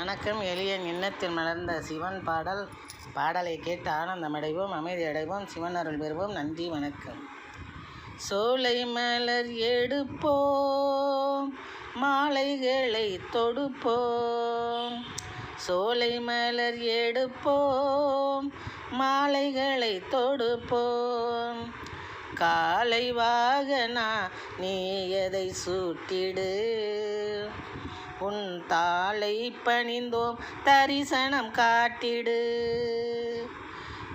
வணக்கம் எளியன் எண்ணத்தில் மலர்ந்த சிவன் பாடல். பாடலை கேட்டு ஆனந்தமடைவோம் அமைதியடைவோம் சிவன் அருள் பெறுவோம். நன்றி வணக்கம். சோலை மலர் எடுப்போம் மாலைகளை தொடுப்போம். சோலை மலர் எடுப்போம் மாலைகளை தொடுப்போம். காலை வாகனா நீ எதை சூட்டிடு? உன் தாளை பணிந்தோம் தரிசனம் காட்டிடு.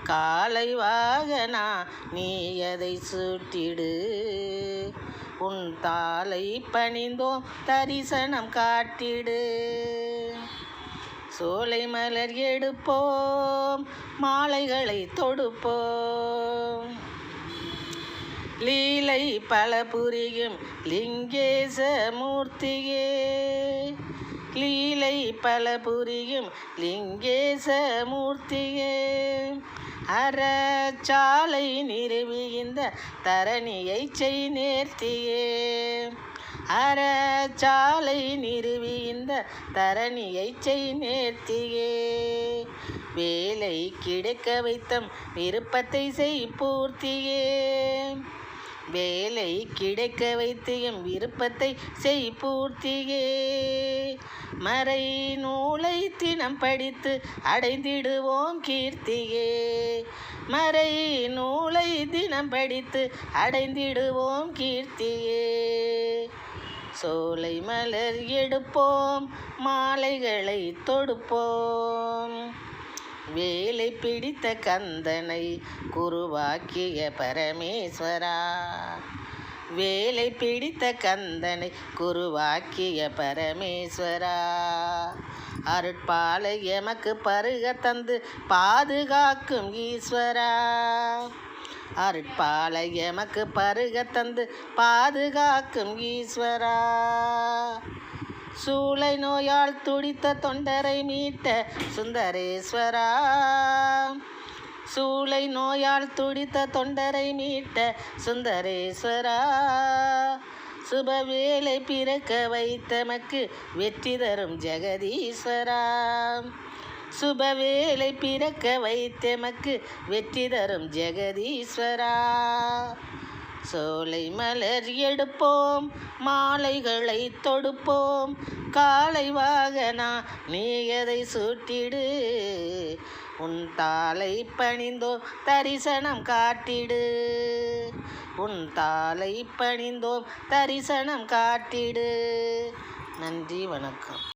காலை வாகனா நீ எதை சூட்டிடு? உன் தாளை பணிந்தோம் தரிசனம் காட்டிடு. சோலை மலர் எடுப்போம் மாலைகளை தொடுப்போம். லீலை பல புரியும் லிங்கேச மூர்த்தியே லீலை பல புரியும் லிங்கேச மூர்த்தியே அறச்சாலை நிறுவி தரணியை செய் நேர்த்தியே. அறச்சாலை நிறுவி இந்த தரணியை செய் நேர்த்தியே. வேலை கிடைக்க வைத்தம் விருப்பத்தை செய் பூர்த்தியே. வேலை கிடைக்க வைத்து எம் விருப்பத்தை செய் பூர்த்தியே. மறை நூலை தினம் படித்து அடைந்திடுவோம் கீர்த்தியே. மறை நூலை தினம் படித்து அடைந்திடுவோம் கீர்த்தியே. சோலை மலர் எடுப்போம் மாலைகளை தொடுப்போம். வேலை பிடித்த கந்தனை குருவாக்கிய பரமேஸ்வரா. வேலை பிடித்த கந்தனை குருவாக்கிய பரமேஸ்வரா. அருட்பாலை எமக்கு பருக தந்து பாதுகாக்கும் ஈஸ்வரா. அருட்பாலை எமக்கு பருக தந்து பாதுகாக்கும் ஈஸ்வரா. சூளை நோயால் துடித்த தொண்டரை மீட்ட சுந்தரேஸ்வரா. சூளை நோயால் துடித்த தொண்டரை மீட்ட சுந்தரேஸ்வரா. சுபவேலை பிறக்க வைத்தமக்கு வெற்றி தரும் ஜெகதீஸ்வரா. சுபவேலை பிறக்க வைத்தமக்கு வெற்றி தரும் ஜெகதீஸ்வரா. சோலை மலர் எடுப்போம் மாலைகளை தொடுப்போம். காலை வாகனா நீ எதை சூட்டிடு? உன் தாளை பணிந்தோம் தரிசனம் காட்டிடு. உன் தாளை பணிந்தோம் தரிசனம் காட்டிடு. நன்றி வணக்கம்.